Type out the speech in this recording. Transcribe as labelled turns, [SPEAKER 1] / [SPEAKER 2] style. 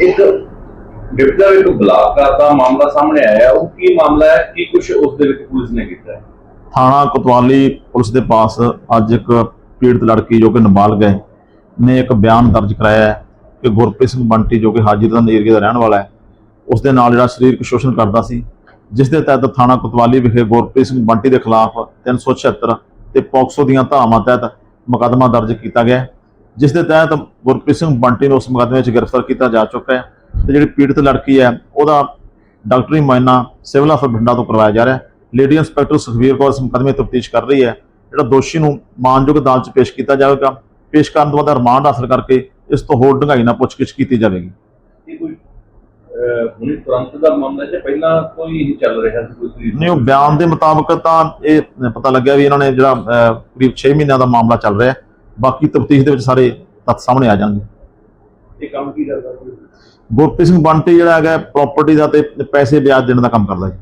[SPEAKER 1] ਇੱਕ ਡਿਪਟੀ ਇੱਕ ਬਲਾਤਕਾਰ ਦਾ ਮਾਮਲਾ ਸਾਹਮਣੇ ਆਇਆ। ਉਹ ਕੀ ਮਾਮਲਾ ਹੈ? ਕੀ ਕੁਝ ਉਸ ਦੇ ਵਿੱਚ ਪੁਲਿਸ ਨੇ ਕੀਤਾ ਹੈ?
[SPEAKER 2] ਥਾਣਾ ਕੋਤਵਾਲੀ ਪੁਲਿਸ ਦੇ ਪਾਸ ਅੱਜ ਇੱਕ ਪੀੜਤ ਲੜਕੀ ਜੋ ਕਿ ਨਾਬਾਲਗ ਹੈ, ਨੇ ਇੱਕ ਬਿਆਨ ਦਰਜ ਕਰਾਇਆ ਹੈ ਕਿ ਗੁਰਪ੍ਰੀਤ ਸਿੰਘ ਬੰਟੀ ਜੋ ਕਿ ਹਾਜੀਰਦਾਨ ਏਰੀਆ ਦਾ ਰਹਿਣ ਵਾਲਾ ਹੈ, ਉਸ ਦੇ ਨਾਲ ਜਿਹੜਾ ਸਰੀਰਕ ਸ਼ੋਸ਼ਣ ਕਰਦਾ ਸੀ, ਜਿਸ ਦੇ ਤਹਿਤ ਥਾਣਾ ਕੋਤਵਾਲੀ ਵਿਖੇ ਗੁਰਪ੍ਰੀਤ ਸਿੰਘ ਬੰਟੀ ਦੇ ਖਿਲਾਫ 376 ਤੇ ਪੋਕਸੋ ਦੀਆਂ ਧਾਰਾਵਾਂ ਤਹਿਤ ਮੁਕੱਦਮਾ ਦਰਜ ਕੀਤਾ ਗਿਆ ਹੈ। ਜਿਸ ਦੇ ਤਹਿਤ ਗੁਰਪ੍ਰੀਤ ਸਿੰਘ ਬੰਟੀ ਨੂੰ ਉਸ ਮੁਕੱਦਮੇ ਵਿੱਚ ਗ੍ਰਿਫਤਾਰ ਕੀਤਾ ਜਾ ਚੁੱਕਾ ਹੈ ਤੇ ਜਿਹੜੀ ਪੀੜਤ ਲੜਕੀ ਹੈ ਉਹਦਾ ਡਾਕਟਰੀ ਮੁਆਇਨਾ ਸਿਵਲ ਹਸਪਤਾਲ ਬਠਿੰਡਾ ਤੋਂ ਕਰਵਾਇਆ ਜਾ ਰਿਹਾ ਹੈ। ਲੇਡੀ ਇੰਸਪੈਕਟਰ ਸੁਖਵੀਰ ਕੌਰ ਇਸ ਮੁਕੱਦਮੇ ਦੀ ਤਫਤੀਸ਼ ਕਰ ਰਹੀ ਹੈ। ਜਿਹੜਾ ਦੋਸ਼ੀ ਨੂੰ ਮਾਨਯੋਗ ਅਦਾਲਤ 'ਚ ਪੇਸ਼ ਕੀਤਾ ਜਾਵੇਗਾ। ਪੇਸ਼ ਕਰਨ ਤੋਂ ਬਾਅਦ ਰਿਮਾਂਡ ਹਾਸਲ ਕਰਕੇ ਇਸ ਤੋਂ ਹੋਰ ਡੂੰਘਾਈ ਨਾਲ ਪੁੱਛਗਿੱਛ ਕੀਤੀ ਜਾਵੇਗੀ।
[SPEAKER 1] ਇਹ ਕੋਈ ਹੁਣੇ ਤੁਰੰਤ ਦਾ ਮਾਮਲਾ ਹੈ ਜਾਂ ਪਹਿਲਾਂ ਕੋਈ ਚੱਲ ਰਿਹਾ ਸੀ ਕੋਈ
[SPEAKER 2] ਨਹੀਂ ਉਹ ਬਿਆਨ ਦੇ ਮੁਤਾਬਕ ਤਾਂ ਇਹ ਪਤਾ ਲੱਗਿਆ ਵੀ ਇਹਨਾਂ ਨੇ ਜਿਹੜਾ ਕਰੀਬ 6 ਮਹੀਨਿਆਂ ਦਾ ਮਾਮਲਾ ਚੱਲ ਰਿਹਾ ਹੈ। ਬਾਕੀ ਤਫਤੀਸ਼ ਦੇ ਵਿੱਚ ਸਾਰੇ ਤੱਥ ਸਾਹਮਣੇ ਆ ਜਾਣਗੇ।
[SPEAKER 1] ਇਹ ਕੰਮ ਕੀ ਕਰਦਾ
[SPEAKER 2] ਗੁਰਪ੍ਰੀਤ ਸਿੰਘ ਬੰਟੀ ਜਿਹੜਾ ਹੈਗਾ ਪ੍ਰਾਪਰਟੀ ਦਾ ਤੇ ਪੈਸੇ ਵਿਆਜ ਦੇਣ ਦਾ ਕੰਮ ਕਰਦਾ ਜੀ।